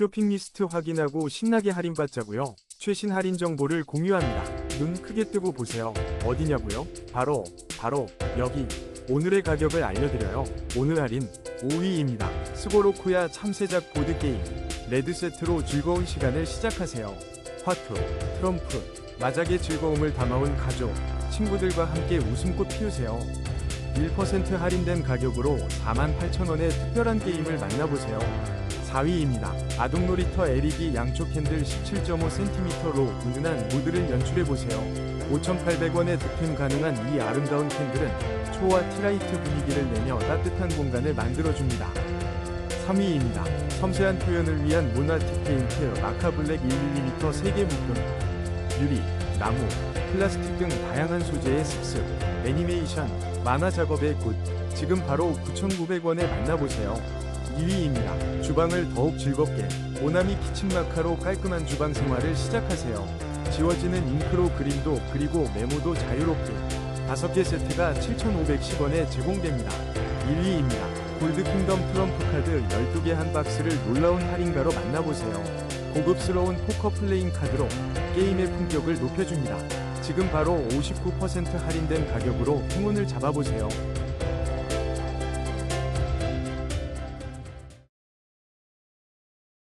쇼핑 리스트 확인하고 신나게 할인받자고요. 최신 할인 정보를 공유합니다. 눈 크게 뜨고 보세요. 어디냐고요? 바로 바로 여기. 오늘의 가격을 알려드려요. 오늘 할인 5위입니다. 스고로쿠야 참새작 보드게임 레드 세트로 즐거운 시간을 시작하세요. 화투, 트럼프, 마작의 즐거움을 담아온 가족, 친구들과 함께 웃음꽃 피우세요. 1% 할인된 가격으로 48,000원의 특별한 게임을 만나보세요. 4위입니다. 아동 놀이터 LED 양쪽 캔들 17.5cm로 은은한 무드를 연출해보세요. 5,800원에 득템 가능한 이 아름다운 캔들은 초와 티라이트 분위기를 내며 따뜻한 공간을 만들어줍니다. 3위입니다. 섬세한 표현을 위한 모나틱 페인트 아카블랙 1mm 3개 묶음 유리, 나무, 플라스틱 등 다양한 소재의 습습, 애니메이션, 만화 작업의 굿 지금 바로 9,900원에 만나보세요. 2위입니다. 주방을 더욱 즐겁게 오나미 키친 마카로 깔끔한 주방 생활을 시작하세요. 지워지는 잉크로 그림도 그리고 메모도 자유롭게 5개 세트가 7,510원에 제공됩니다. 1위입니다. 골드킹덤 트럼프 카드 12개 한 박스를 놀라운 할인가로 만나보세요. 고급스러운 포커 플레잉 카드로 게임의 품격을 높여줍니다. 지금 바로 59% 할인된 가격으로 행운을 잡아보세요.